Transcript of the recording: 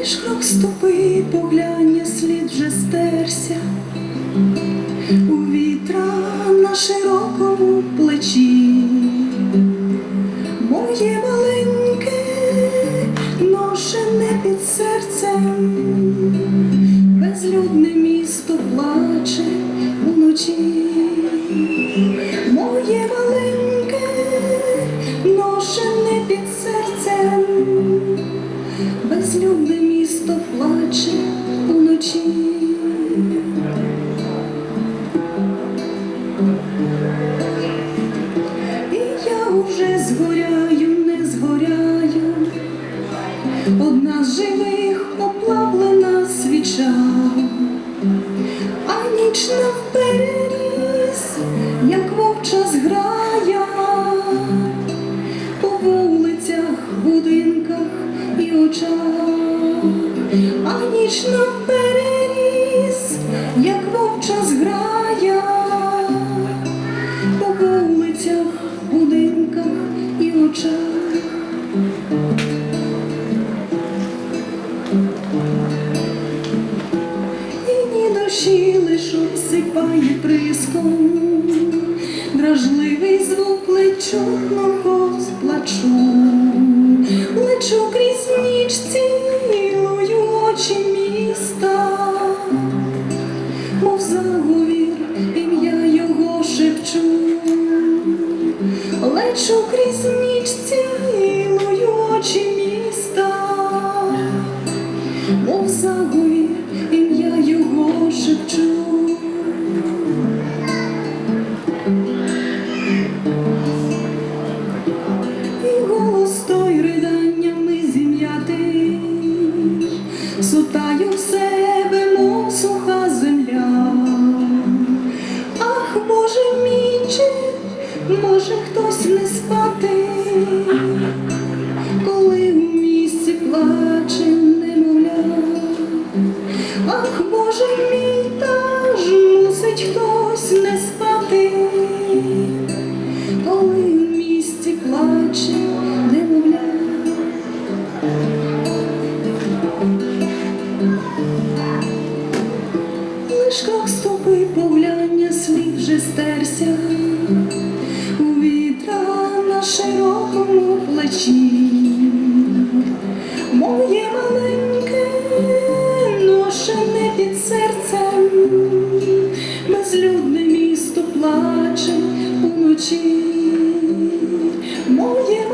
Лишках стопи погляння слід вже стерся у вітра на широкому плечі. Моє маленьке ношене під серцем, безлюдне місто плаче уночі. Моє маленьке ношене під серцем, безлюдне плаче уночі. І я уже згоряю, не згоряю, одна з живих оплавлена свіча, а ніч навпереріз, як вовча зграя, по вулицях, будинках і очах, ніч навпереріз, як вовча зграя. По вулицях, будинках і очах. І ні душі лиш обсипає приском, дражливий звук лечу, навкоз плачу, лечу крізь ніч цілую очі лечу крізь ніч цілую очі міста, мов заговір, ім'я його шепчу. І голос той риданнями зім'ятий, сутаю в може хтось не спати, коли у місці плаче немовля. Ах, Боже мій, та ж мусить хтось не спати, коли у місті плаче немовля. лишках стопи погляння широкому плечі. Моє маленьке ношене під серцем, безлюдне місто плаче уночі. Моє